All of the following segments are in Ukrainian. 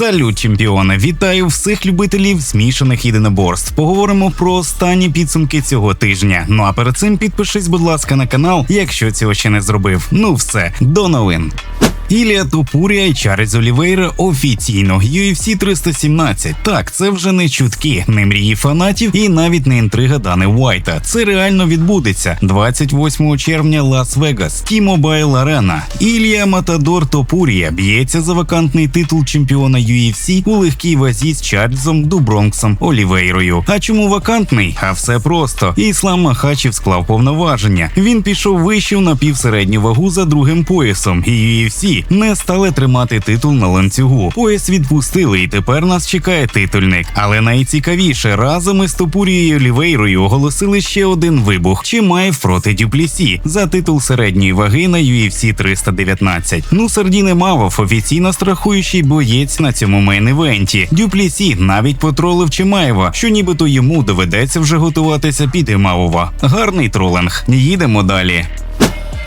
Салют, чемпіони! Вітаю всіх любителів змішаних єдиноборств. Поговоримо про останні підсумки цього тижня. Ну а перед цим підпишись, будь ласка, на канал, якщо цього ще не зробив. Ну все, до новин. Ілія Топурія і Чарльз Олівейра офіційно UFC 317. Так, це вже не чутки, не мрії фанатів і навіть не інтрига Дани Уайта. Це реально відбудеться 28 червня Лас-Вегас, T-Mobile Arena. Ілія Матадор Топурія б'ється за вакантний титул чемпіона UFC у легкій вазі з Чарльзом Дубронксом Олівейрою. А чому вакантний? А все просто. Іслам Махачів склав повноваження. Він пішов вище на півсередню вагу за другим поясом. І UFC не стали тримати титул на ланцюгу. Пояс відпустили, і тепер нас чекає титульник. Але найцікавіше разом із Топурією Олівейрою оголосили ще один вибух. Чимаєв проти Дюплісі за титул середньої ваги на UFC 319. Ну Сардіне Мавов офіційно страхуючий боєць на цьому мейн-івенті. Дюплісі навіть потролив Чимаєва, що нібито йому доведеться вже готуватися під Імавова. Гарний тролинг. Їдемо далі.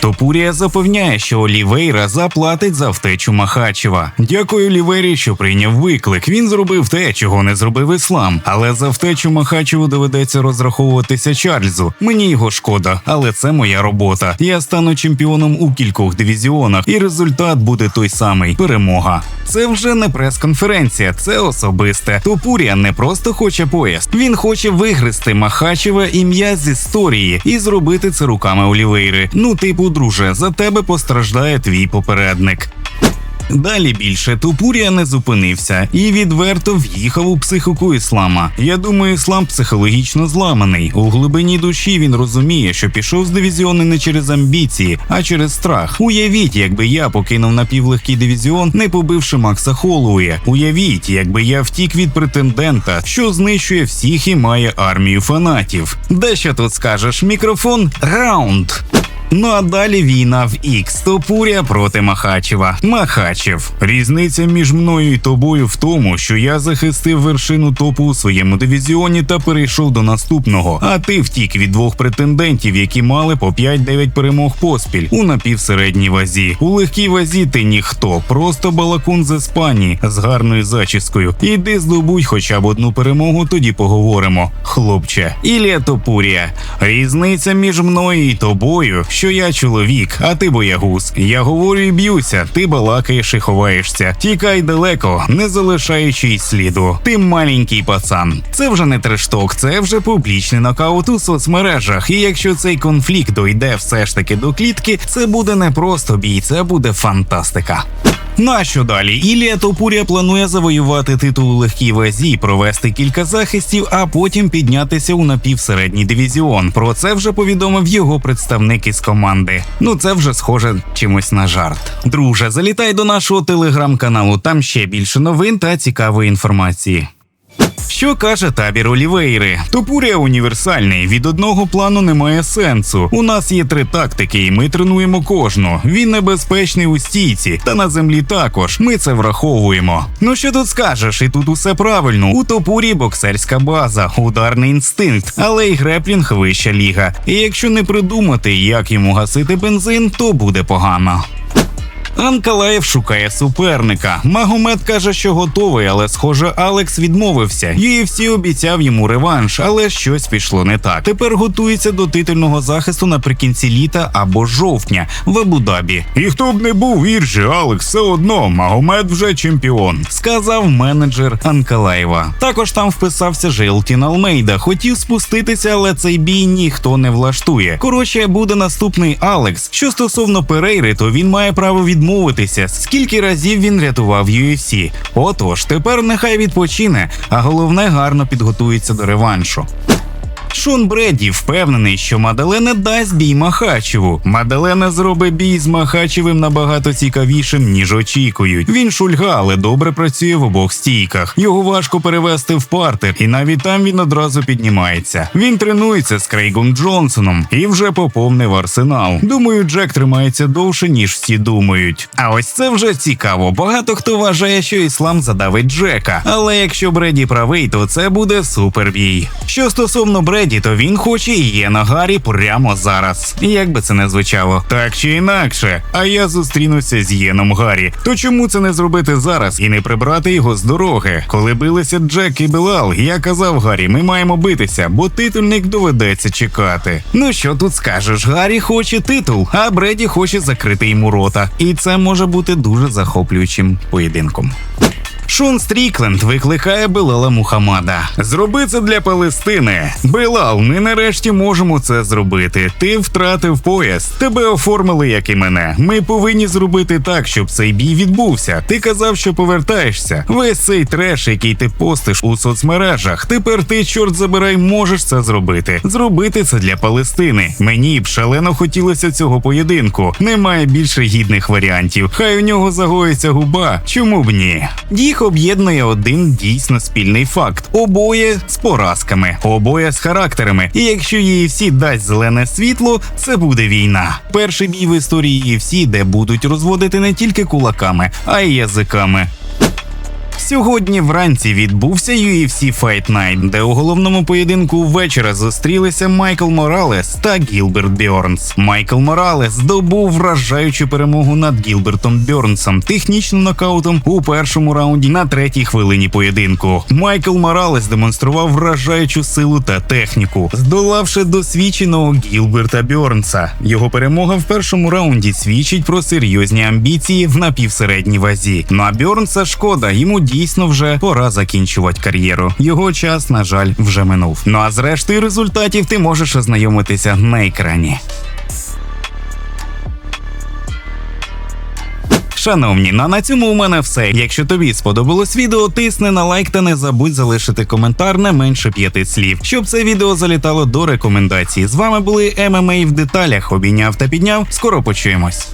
Топурія запевняє, що Олівейра заплатить за втечу Махачева. Дякую Олівері, що прийняв виклик. Він зробив те, чого не зробив іслам. Але за втечу Махачеву доведеться розраховуватися Чарльзу. Мені його шкода, але це моя робота. Я стану чемпіоном у кількох дивізіонах, і результат буде той самий перемога. Це вже не прес-конференція, це особисте. Топурія не просто хоче пояс. Він хоче вигризти Махачева ім'я з історії і зробити це руками Олівейри. Ну, типу друже, за тебе постраждає твій попередник. Далі більше Тупурія не зупинився і відверто в'їхав у психіку іслама. Я думаю, іслам психологічно зламаний. У глибині душі він розуміє, що пішов з дивізіону не через амбіції, а через страх. Уявіть, якби я покинув напівлегкий дивізіон, не побивши Макса Холлоуя. Уявіть, якби я втік від претендента, що знищує всіх і має армію фанатів. Де що тут скажеш? Мікрофон раунд. Ну а далі війна в Ікс. Топуря проти Махачева. Махачев. Різниця між мною і тобою в тому, що я захистив вершину топу у своєму дивізіоні та перейшов до наступного. А ти втік від двох претендентів, які мали по 5-9 перемог поспіль у напівсередній вазі. У легкій вазі ти ніхто, просто балакун з Іспанії з гарною зачіскою. Іди здобудь хоча б одну перемогу, тоді поговоримо. Хлопче, Ілія Топурія. Різниця між мною і тобою що я чоловік, а ти боягуз. Я говорю і б'юся, ти балакаєш і ховаєшся. Тікай далеко, не залишаючи й сліду. Ти маленький пацан. Це вже не трешток, це вже публічний нокаут у соцмережах. І якщо цей конфлікт дойде все ж таки до клітки, це буде не просто бій, це буде фантастика. Ну а що далі? Ілія Топурія планує завоювати титул у легкій вазі, провести кілька захистів, а потім піднятися у напівсередній дивізіон. Про це вже повідомив його представник із команди. Ну це вже схоже чимось на жарт. Друже, залітай до нашого телеграм-каналу. Там ще більше новин та цікавої інформації. Що каже табір Олівейри? Топурія універсальний. Від одного плану немає сенсу. У нас є три тактики, і ми тренуємо кожну. Він небезпечний у стійці, та на землі також. Ми це враховуємо. Ну що тут скажеш? І тут усе правильно. У топурі боксерська база, ударний інстинкт, але й греплінг вища ліга. І якщо не придумати, як йому гасити бензин, то буде погано. Анкалаєв шукає суперника. Магомед каже, що готовий, але схоже, Алекс відмовився. UFC обіцяв йому реванш, але щось пішло не так. Тепер готується до титульного захисту наприкінці літа або жовтня в Абу-Дабі. І хто б не був вірші, Алекс, все одно Магомед вже чемпіон, сказав менеджер Анкалаєва. Також там вписався Желтін Алмейда. Хотів спуститися, але цей бій ніхто не влаштує. Коротше, буде наступний Алекс. Що стосовно Перейри, то він має право від відмовитися, скільки разів він рятував UFC. Отож, тепер нехай відпочине, а головне гарно підготується до реваншу. Шон Бредді впевнений, що Маделена дасть бій Махачеву. Маделена зробить бій з Махачевим набагато цікавішим, ніж очікують. Він шульга, але добре працює в обох стійках. Його важко перевести в партер, і навіть там він одразу піднімається. Він тренується з Крейгом Джонсоном і вже поповнив арсенал. Думаю, Джек тримається довше, ніж всі думають. А ось це вже цікаво. Багато хто вважає, що іслам задавить Джека. Але якщо Бреді правий, то це буде супербій. Що стосовно Бреді, Бреді, то він хоче Ієна Гаррі прямо зараз. Як би це не звучало, так чи інакше. А я зустрінуся з Єном Гаррі. То чому це не зробити зараз і не прибрати його з дороги? Коли билися Джек і Білал, я казав Гаррі, ми маємо битися, бо титульник доведеться чекати. Ну що тут скажеш? Гаррі хоче титул, а Бреді хоче закрити йому рота. І це може бути дуже захоплюючим поєдинком. Шон Стрікленд викликає Белала Мухаммада. Зроби це для Палестини. Белал, ми нарешті можемо це зробити. Ти втратив пояс. Тебе оформили, як і мене. Ми повинні зробити так, щоб цей бій відбувся. Ти казав, що повертаєшся. Весь цей треш, який ти постиш у соцмережах. Тепер ти, чорт забирай, можеш це зробити. Зробити це для Палестини. Мені б шалено хотілося цього поєдинку. Немає більше гідних варіантів. Хай у нього загоїться губа. Чому б ні? Їх об'єднує один дійсно спільний факт: обоє з поразками, обоє з характерами. І якщо UFC дасть зелене світло, це буде війна. Перший бій в історії всі, де будуть розводити не тільки кулаками, а й язиками. Сьогодні вранці відбувся UFC Fight Night, де у головному поєдинку вечора зустрілися Майкл Моралес та Гілберт Бьорнс. Майкл Моралес здобув вражаючу перемогу над Гілбертом Бьорнсом технічним нокаутом у першому раунді на третій хвилині поєдинку. Майкл Моралес демонстрував вражаючу силу та техніку, здолавши досвідченого Гілберта Бьорнса. Його перемога в першому раунді свідчить про серйозні амбіції в напівсередній вазі. Ну а Бьорнса шкода, йому дійсно вже пора закінчувати кар'єру. Його час, на жаль, вже минув. Ну а зрештою результатів ти можеш ознайомитися на екрані. Шановні, ну а на цьому у мене все. Якщо тобі сподобалось відео, тисни на лайк та не забудь залишити коментар не менше п'яти слів, щоб це відео залітало до рекомендацій. З вами були ММА в деталях. Обійняв та підняв. Скоро почуємось.